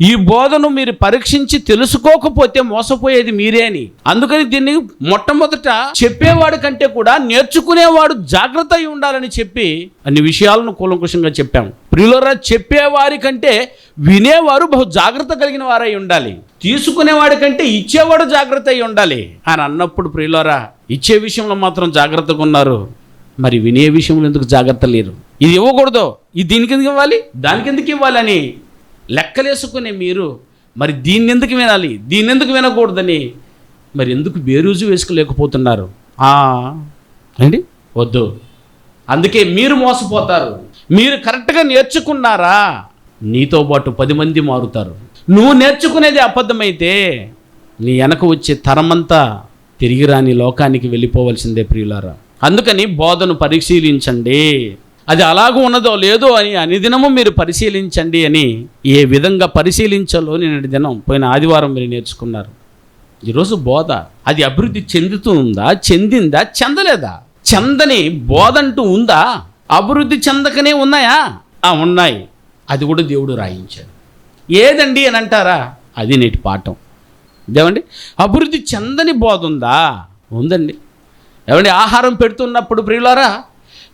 ఈ బోధను మీరు పరీక్షించి తెలుసుకోకపోతే మోసపోయేది మీరే అని. అందుకని దీన్ని మొట్టమొదట చెప్పేవాడి కంటే కూడా నేర్చుకునేవాడు జాగ్రత్త అయి ఉండాలని చెప్పి అన్ని విషయాలను కూలంకుషంగా చెప్పాము ప్రియులరా చెప్పేవారి కంటే వినేవారు బహు జాగ్రత్త కలిగిన వారై ఉండాలి. తీసుకునేవాడి కంటే ఇచ్చేవాడు జాగ్రత్త అయి ఉండాలి. అని అన్నప్పుడు ప్రియులరా ఇచ్చే విషయంలో మాత్రం జాగ్రత్తగా ఉన్నారు. మరి వినే విషయంలో ఎందుకు జాగ్రత్త లేరు? ఇది ఇవ్వకూడదు. ఇది దీనికి ఎందుకు ఇవ్వాలి? దానికి ఎందుకు ఇవ్వాలని? లెక్కలేసుకునే మీరు మరి దీన్ని ఎందుకు వినాలి? దీన్ని ఎందుకు వినకూడదని? మరి ఎందుకు బేరూజు వేసుకోలేకపోతున్నారు? ఏంటి వద్దు. అందుకే మీరు మోసపోతారు. మీరు కరెక్ట్గా నేర్చుకున్నారా? నీతో పాటు పది మంది మారుతారు. నువ్వు నేర్చుకునేది అబద్ధమైతే నీ వెనక వచ్చే తరమంతా తిరిగి రాని లోకానికి వెళ్ళిపోవలసిందే ప్రియులారా. అందుకని బోధను పరిశీలించండి. అది అలాగూ ఉన్నదో లేదో అని అనిదినము మీరు పరిశీలించండి అని ఏ విధంగా పరిశీలించాలో నేను దినం పోయిన ఆదివారం మీరు నేర్చుకున్నారు. ఈరోజు బోధ అది అభివృద్ధి చెందుతుందా చెందిందా చెందలేదా? చెందని బోధ అంటూ ఉందా? అభివృద్ధి చెందకనే ఉన్నాయా? ఆ ఉన్నాయి. అది కూడా దేవుడు రాయించాడు. ఏదండి అని అంటారా? అది నేటి పాఠం. ఏమండి? అభివృద్ధి చెందని బోధ ఉందా? ఉందండి. ఏమండి? ఆహారం పెడుతున్నప్పుడు ప్రియులారా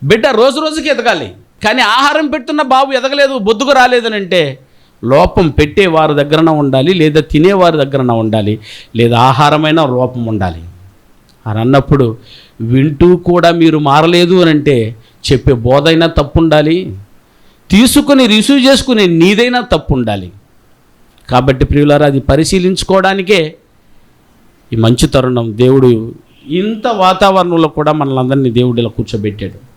బిడ్డ రోజు రోజుకి ఎదగాలి. కానీ ఆహారం పెడుతున్న బాబు ఎదగలేదు బొద్దుకు రాలేదనంటే లోపం పెట్టేవారి దగ్గరన ఉండాలి లేదా తినేవారి దగ్గరన ఉండాలి లేదా ఆహారమైన లోపం ఉండాలి. అని అన్నప్పుడు వింటూ కూడా మీరు మారలేదు అని అంటే చెప్పే బోధైనా తప్పు ఉండాలి తీసుకుని రిసీవ్ చేసుకునే నీదైనా తప్పు ఉండాలి కాబట్టి ప్రియులారా అది పరిశీలించుకోవడానికే ఈ మంచి తరుణం దేవుడు ఇంత వాతావరణంలో కూడా మనల్ని అందరినీ దేవుడు ఇలా కూర్చోబెట్టాడు.